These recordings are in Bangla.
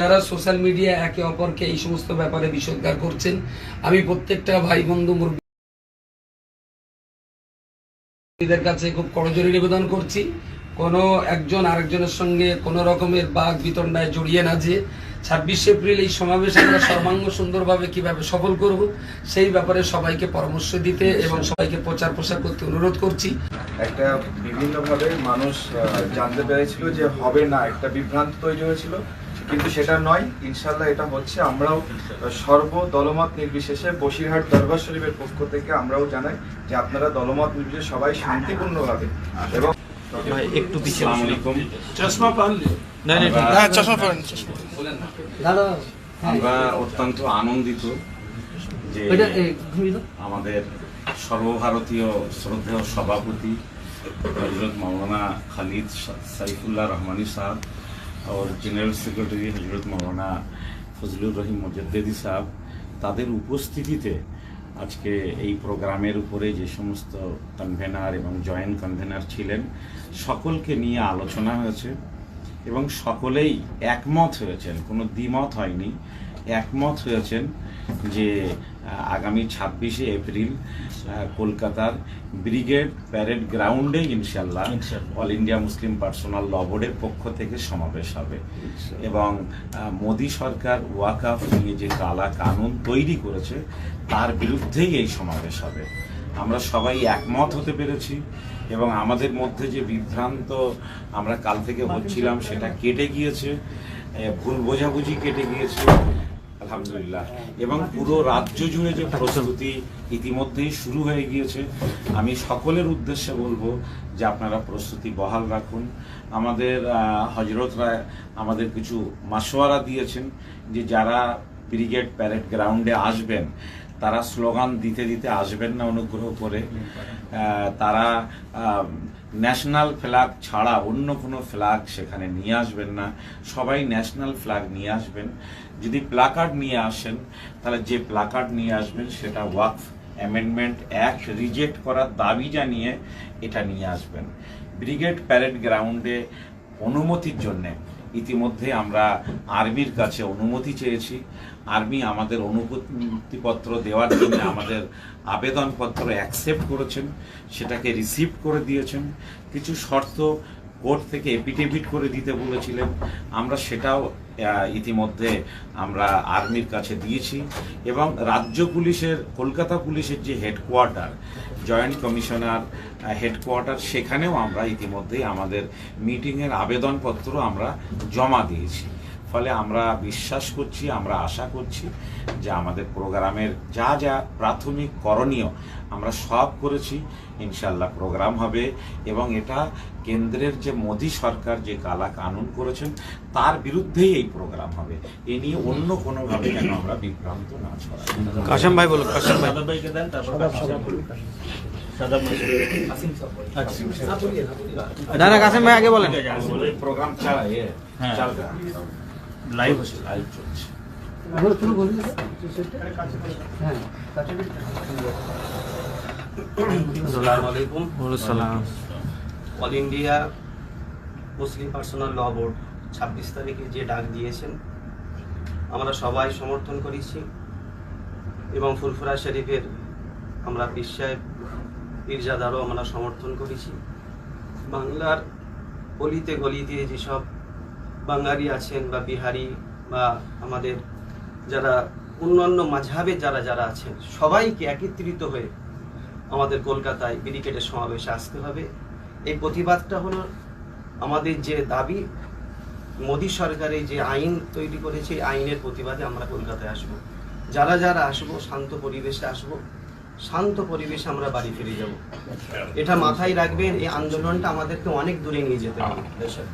যারা সোশ্যাল মিডিয়া একে অপরকে এই সমস্ত ব্যাপারে বিষোদ্গার করছেন। আমি প্রত্যেকটা ভাই বন্ধু মুরব্বীদের কাছে খুব করজোরি নিবেদন করছি। কোনো একজন আরেকজনের সঙ্গে কোনো রকমের বাঘ বিতণ্ডায় জড়িয়ে না যে। ছাব্বিশে এপ্রিল এই সমাবেশ আমরা সর্বাঙ্গ সুন্দরভাবে কীভাবে সফল করব, সেই ব্যাপারে সবাইকে পরামর্শ দিতে এবং সবাইকে প্রচার প্রসার করতে অনুরোধ করছি। একটা বিভিন্নভাবে মানুষ জানতে পেরেছিল যে হবে না, একটা বিভ্রান্ত তৈরি হয়েছিল। কিন্তু সেটা নয় ইনশাল্লাহ এটা হচ্ছে আমরাও সর্ব দলমত নির্বিশেষে বসিরহাট দরবার শরীফের পক্ষ থেকে আমরাও জানাই যে আপনারা দলমত নির্বিশেষে সবাই শান্তিপূর্ণভাবে এবং একটু পিছিয়ে আলাইকুম আমরা অত্যন্ত আনন্দিত যে আমাদের সর্বভারতীয় শ্রদ্ধেয় সভাপতি হজরত মৌলানা খালিদ সাইফুল্লাহ রহমানি সাহেব और জেনারেল সেক্রেটারি হজরত মৌলানা ফজলুর রহিম মজদ্দেদি সাহেব তাদের উপস্থিতিতে আজকে এই প্রোগ্রামের উপরে যে সমস্ত কনভেনার এবং জয়েন্ট কনভেনার ছিলেন, সকলকে নিয়ে আলোচনা হয়েছে এবং সকলেই একমত হয়েছেন, কোনো দ্বিমত হয়নি। একমত হয়েছেন যে আগামী ছাব্বিশে এপ্রিল কলকাতার ব্রিগেড প্যারেড গ্রাউন্ডে ইনশাল্লাহ all India Muslim personal law বোর্ডের পক্ষ থেকে সমাবেশ হবে। এবং মোদী সরকার ওয়াকাফ নিয়ে যে কালা কানুন তৈরি করেছে তার বিরুদ্ধেই এই সমাবেশ হবে। আমরা সবাই একমত হতে পেরেছি এবং আমাদের মধ্যে যে বিভ্রান্ত আমরা কাল থেকে হচ্ছিলাম সেটা কেটে গিয়েছে ভুল বোঝাবুঝি কেটে গিয়েছে। আলহামদুলিল্লাহ। এবং পুরো রাজ্য জুড়ে যে প্রস্তুতি ইতিমধ্যেই শুরু হয়ে গিয়েছে, আমি সকলের উদ্দেশ্যে বলব যে আপনারা প্রস্তুতি বহাল রাখুন। আমাদের হজরত রায় আমাদের কিছু মাসোয়ারা দিয়েছেন যে যারা ব্রিগেড প্যারেড গ্রাউন্ডে আসবেন, তারা স্লোগান দিতে দিতে আসবেন না অনুগ্রহ করে। তারা ন্যাশনাল ফ্ল্যাগ ছাড়া অন্য কোনো ফ্ল্যাগ সেখানে নিয়ে আসবেন না। সবাই ন্যাশনাল ফ্ল্যাগ নিয়ে আসবেন। যদি প্লাকার্ড নিয়ে আসেন, তাহলে যে প্লাকার্ড নিয়ে আসবেন সেটা ওয়াকফ অ্যামেন্ডমেন্ট অ্যাক্ট রিজেক্ট করার দাবি জানিয়ে এটা নিয়ে আসবেন। ব্রিগেড প্যারেড গ্রাউন্ডে অনুমতির জন্যে ইতিমধ্যে আমরা আর্মির কাছে অনুমতি চেয়েছি। আর্মি আমাদের অনুমতিপত্র দেওয়ার জন্য আমাদের আবেদনপত্র অ্যাকসেপ্ট করেছেন, সেটাকে রিসিভ করে দিয়েছেন। কিছু শর্ত কোর্ট থেকে এপিডেভিট করে দিতে বলেছিলেন। আমরা সেটাও ইতিমধ্যে আমরা আর্মির কাছে দিয়েছি এবং রাজ্য পুলিশের, কলকাতা পুলিশের যে হেডকোয়ার্টার জয়েন্ট কমিশনার হেডকোয়ার্টার সেখানেও আমরা ইতিমধ্যেই আমাদের মিটিংয়ের আবেদনপত্র আমরা জমা দিয়েছি। ফলে আমরা বিশ্বাস করছি আমরা আশা করছি যে আমাদের প্রোগ্রামের যা যা প্রাথমিক করণীয় আমরা সব করেছি ইনশাল্লাহ প্রোগ্রাম হবে এবং এটা কেন্দ্রের যে মোদী সরকার যে কালা কানুন করেছেন তার বিরুদ্ধেই এই প্রোগ্রাম হবে। এ নিয়ে অন্য কোনোভাবে যেন আমরা বিভ্রান্ত না ছড়াই। কাশেম ভাই বলো কাশেম ভাই। না না কাশেম ভাই আগে বলেন। প্রোগ্রাম এ হ্যাঁ। লাইভ লাইভ চলছে। সালাম। All India Muslim personal law board ছাব্বিশ তারিখে যে ডাক দিয়েছেন আমরা সবাই সমর্থন করেছি এবং ফুরফুরা শরীফের আমরা পীর সাহেব পীরজাদারও আমরা সমর্থন করেছি। বাংলার গলিতে গলিতে যেসব বাঙালি আছেন বা বিহারি বা আমাদের যারা অন্যান্য মাঝহাবের যারা যারা আছেন, সবাইকে একত্রিত হয়ে আমাদের কলকাতায় ব্রিগেডের সমাবেশে আসতে হবে। এই প্রতিবাদটা হলো আমাদের যে দাবি, মোদী সরকারের যে আইন তৈরি করেছে আইনের প্রতিবাদে আমরা কলকাতায় আসব। যারা যারা আসব, শান্ত পরিবেশে আসব। শান্ত পরিবেশে আমরা বাড়ি ফিরে যাব এটা মাথায় রাখবেন এই আন্দোলনটা আমাদেরকে অনেক দূরে নিয়ে যেতে হবে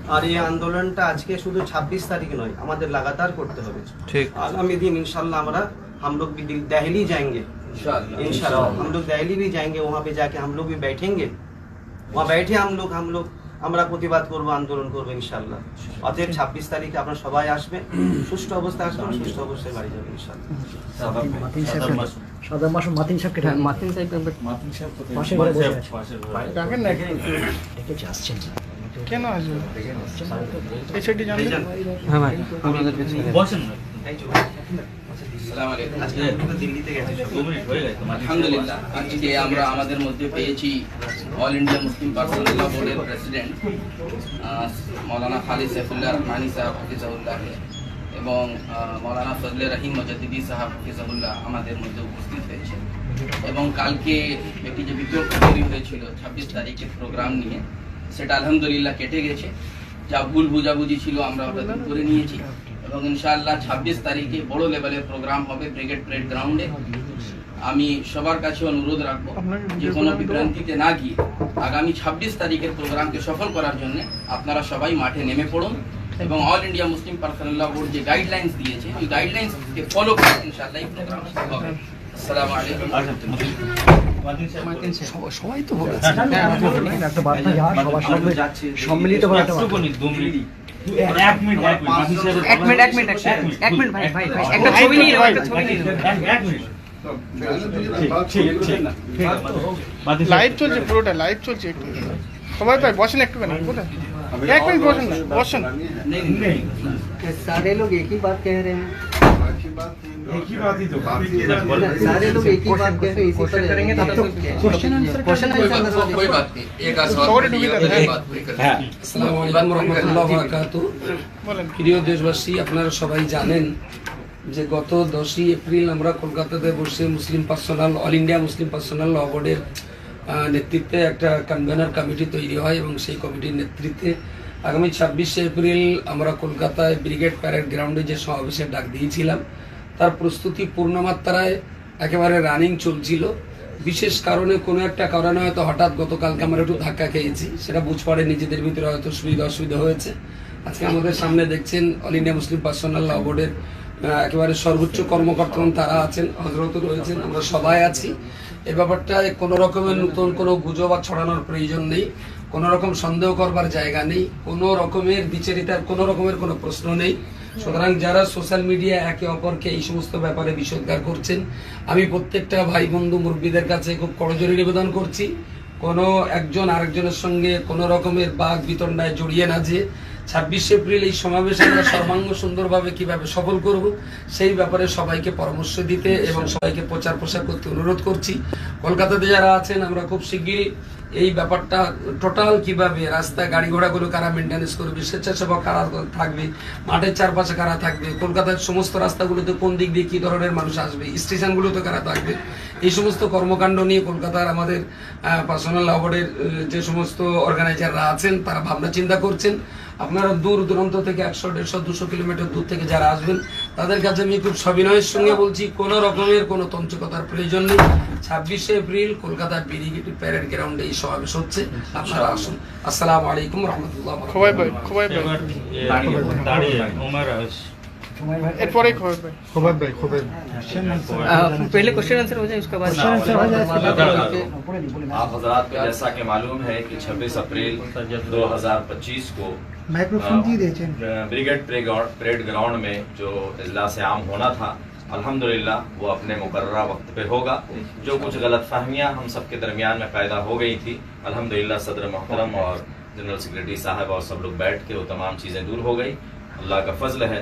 আর এই আন্দোলনটা আজকে শুধু ছাব্বিশ তারিখ নয় আমাদের লাগাতার করতে হবে ঠিক आगामी दिन इंशाल्लाह हमारा हम लोग भी दिल- दिल्ली जाएंगे इंशाल्लाह हम लोग दिल्ली भी जाएंगे वहाँ पे जाके हम लोग भी बैठेंगे वहाँ बैठे हम लोग हम लोग আমরা প্রতিবাদ করব আন্দোলন করব ইনশাল্লাহ অতএব ছাব্বিশ তারিখে আপনারা সবাই আসবেন সুষ্ঠু অবস্থায় আসবেন সুষ্ঠু অবস্থায় বাড়ি যাবেন ইনশাল্লাহ সাদা মাসুম। মাতিন সাহেবকে। মাতিন সাহেব কোথায়? পাশে ঘরে বসে আছে। ডেকেছে, আসছেন না। একটু। কেন আসবে এই সাইডে ভাইজান, হ্যাঁ ভাই আপনাদেরকে ছেড়ে এই চলো। আজকে আপনি তো দিল্লিতে গেছেন সব। আলহামদুলিল্লাহ আজকে আমরা আমাদের মধ্যে পেয়েছি অল ইন্ডিয়া মুসলিম পার্সোনাল বোর্ডের প্রেসিডেন্ট মৌলানা খালিদ সাইফুল্লাহ রহমানি সাহেব হাফিজাউল্লাহ এবং মৌলানা ফজলে রহিম মজাদিদি সাহেব হাফিজাউল্লাহ আমাদের মধ্যে উপস্থিত হয়েছে এবং কালকে একটি যে বিতর্ক তৈরি হয়েছিল ছাব্বিশ তারিখের প্রোগ্রাম নিয়ে সেটা আলহামদুলিল্লাহ কেটে গেছে যা ভুল বুঝাবুঝি ছিল আমরা ওটা করে নিয়েছি এবং ইনশাআল্লাহ ছাব্বিশ তারিখে বড় লেভেলের প্রোগ্রাম হবে ব্রিগেড প্রেড গ্রাউন্ডে আমি সবার কাছে অনুরোধ রাখব যে কোনো বিভ্রান্তিতে না গিয়ে আগামী ছাব্বিশ তারিখের প্রোগ্রামকে সফল করার জন্য আপনারা সবাই মাঠে নেমে পড়ুন এবং all India Muslim personal board যে গাইডলাইন্স দিয়েছে ওই গাইডলাইন্সকে ফলো করে ইনশাআল্লাহ এই প্রোগ্রাম হবে আসসালামু আলাইকুম সবাই তো বলেছে সম্মিলিত এক মিনিট এক মিনিট এক মিনিট এক মিনিট এক মিনিট ভাই ভাই ভাই একটা ছবি নিয়ে নাও, একটা ছবি নিয়ে নাও। এক মিনিট লাইভ চলছে পুরোটা লাইভ চলছে একটু সবাই ভাই বসেন একটুখানি কোথায় এক মিনিট বসেন না বসেন सारे लोग एक ही बात कह रहे हैं सारे लोग एक ही बात कह रहे हैं इसी पर करेंगे तब तो क्वेश्चन आंसर क्वेश्चन कोई बात आंसर कोई बात नहीं एक आध सवाल सॉरी, कर दिया, डूबी कोई था। बात नहीं कर হ্যাঁ আসসালামু আলাইকুম রহমতুল্লাহ বারাকাতু বলেন প্রিয় দেশবাসী আপনারা সবাই জানেন যে গত দশই এপ্রিল আমরা কলকাতাতে বসে Muslim personal all India Muslim personal law বোর্ডের আহ, নেতৃত্বে একটা কনভেনার কমিটি তৈরি হয় এবং সেই কমিটির নেতৃত্বে আগামী ছাব্বিশে এপ্রিল আমরা কলকাতায় ব্রিগেড প্যারেড গ্রাউন্ডে যে সমাবেশের ডাক দিয়েছিলাম তার প্রস্তুতি পূর্ণমাত্রায় একেবারে রানিং চলছিল। বিশেষ কারণে কোনো একটা কারণে হয়তো হঠাৎ গতকালকে আমরা একটু ধাক্কা খেয়েছি, সেটা বুঝ পড়ে নিজেদের ভিতরে হয়তো সুবিধা অসুবিধা হয়েছে। আজকে আমাদের সামনে দেখছেন all India Muslim personal law বোর্ডের একেবারে সর্বোচ্চ কর্মকর্তা তারা আছেন, হজরত রয়েছেন, আমরা সবাই আছি। এ ব্যাপারটায় কোনো রকমের নতুন কোনো গুজব আর ছড়ানোর প্রয়োজন নেই। কোনো রকম সন্দেহ করবার জায়গা নেই। কোনো রকমের বিচারিতার কোনো রকমের কোনো প্রশ্ন নেই। সুতরাং যারা সোশ্যাল মিডিয়া একে অপরকে এই সমস্ত ব্যাপারে বিষোদ্গার করছেন, আমি প্রত্যেকটা ভাই বন্ধু মুরব্বীদের কাছে খুব করজোরি নিবেদন করছি, কোনো একজন আরেকজনের সঙ্গে কোনো রকমের বাঘ বিতণ্ডায় জড়িয়ে না যে ছাব্বিশে এপ্রিল এই সমাবেশ আমরা সর্বাঙ্গ সুন্দরভাবে কীভাবে সফল করব, সেই ব্যাপারে সবাইকে পরামর্শ দিতে এবং সবাইকে প্রচার প্রসার করতে অনুরোধ করছি। কলকাতাতে যারা আছেন, আমরা খুব শিগগিরই এই ব্যাপারটা টোটাল কীভাবে? রাস্তা, গাড়ি ঘোড়াগুলো কারা মেনটেন্স করবে? স্বেচ্ছাসেবক কারা থাকবে? মাঠের চারপাশে কারা থাকবে? কলকাতার সমস্ত রাস্তাগুলোতে কোন দিক দিয়ে কী ধরনের মানুষ আসবে? স্টেশনগুলোতে কারা থাকবে? এই সমস্ত কর্মকাণ্ড নিয়ে কলকাতার আমাদের পার্সোনাল অ্যাওয়ার্ডের যে সমস্ত অর্গানাইজাররা আছেন, তারা ভাবনা চিন্তা করছেন। আপনারা দূর দূরান্ত থেকে একশো দেড়শো দুশো কিলোমিটার দূর থেকে যারা আসবেন তাদের কাছে আমি খুব সবিনয়ের সঙ্গে বলছি কোনো রকমের কোনো তঞ্চকতার প্রয়োজন নেই। ছাব্বিশে এপ্রিল কলকাতার বিরিগেটি প্যারেড গ্রাউন্ডে এই সমাবেশ হচ্ছে আপনারা আসুন। আসসালামু আলাইকুম রহমতুল্লাহ খোবাই ভাই খোবাই ভাই দাঁড়িয়ে ওমর এরপরেই খোবাই ভাই आ, पहले क्वेश्चन आंसर हो जाए उसके बाद आप हजरात को जैसा कि मालूम है कि 26 अप्रैल 2025 को माइक्रोफोन ब्रिगेड परेड ग्राउंड में जो इजलास आम होना था अल्हम्दुलिल्लाह वो अपने मुकर्रा वक्त पे होगा जो कुछ गलत फहमियाँ हम सबके दरमियान में पैदा हो गई थी अल्हम्दुलिल्लाह सदर मोहतरम और जनरल सेक्रेटरी साहब और सब लोग बैठ के वो तमाम चीज़ें दूर हो गई अल्लाह का फजल है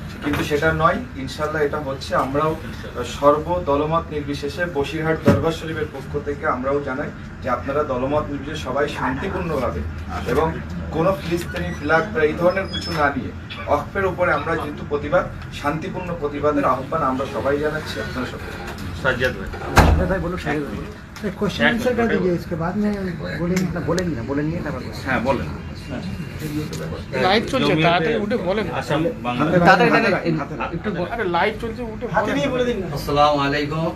কিন্তু সেটা নয় ইনশাল্লাহ এটা হচ্ছে আমরাও সর্ব দলমত নির্বিশেষে বসিরহাট দরবার শরীফের পক্ষ থেকে আমরাও জানাই যে আপনারা দলমত নির্বিশেষে সবাই শান্তিপূর্ণভাবে এবং কোনো ফিলিস্তিনি ফ্ল্যাগ বা এই ধরনের কিছু না নিয়ে অক্ষের উপরে আমরা যেহেতু প্রতিবাদ শান্তিপূর্ণ প্রতিবাদের আহ্বান আমরা সবাই জানাচ্ছি আপনারা সবাই সাজ্জাদ ভাই क्वेश्चन आंसर कर दीजिए इसके बाद में बोलेंगे ना बोलेंगे ना बोलेंगे ना হ্যাঁ বলেন লাইভ চলছে তাড়াতাড়ি উঠে বলেন। আরে লাইভ চলছে উঠে আসসালামু আলাইকুম।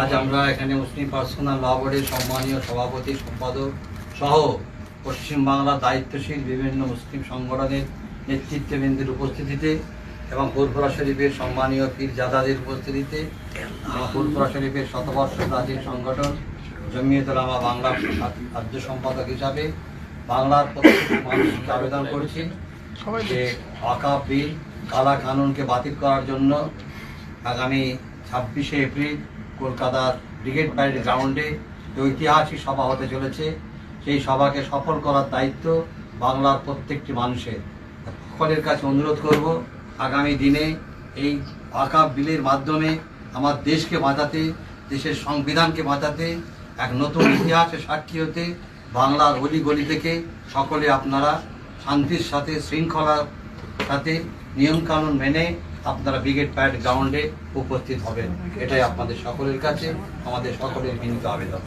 আজ আমরা এখানে মুসলিম পার্সোনাল ল বোর্ডের সম্মানীয় সভাপতি সম্পাদক সহ পশ্চিমবাংলা দায়িত্বশীল বিভিন্ন মুসলিম সংগঠনের নেতৃত্ববৃন্দের উপস্থিতিতে এবং ফুরফুরা শরীফের সম্মানীয় পীর পীরজাদাদের উপস্থিতিতে এবং ফুরফুরা শরীফের শতবর্ষ প্রাচীন সংগঠন জমিয়তুলামা বাংলা রাজ্য সম্পাদক হিসাবে বাংলার মানুষকে আবেদন করছি যে ওয়াকাফ বিল কালা কানুনকে বাতিল করার জন্য আগামী ছাব্বিশে এপ্রিল কলকাতার ব্রিগেড প্যারেড গ্রাউন্ডে যে ঐতিহাসিক সভা হতে চলেছে সেই সভাকে সফল করার দায়িত্ব বাংলার প্রত্যেকটি মানুষের। সকলের কাছে অনুরোধ করব আগামী দিনে এই ওয়াকাফ বিলের মাধ্যমে আমার দেশকে বাঁচাতে দেশের সংবিধানকে বাঁচাতে এক নতুন ইতিহাসের সাক্ষী হতে বাংলার অলিগলি থেকে সকলে আপনারা শান্তির সাথে শৃঙ্খলার সাথে নিয়মকানুন মেনে আপনারা ব্রিগেড প্যাড গ্রাউন্ডে উপস্থিত হবেন। এটাই আপনাদের সকলের কাছে আমাদের সকলের বিনীত আবেদন।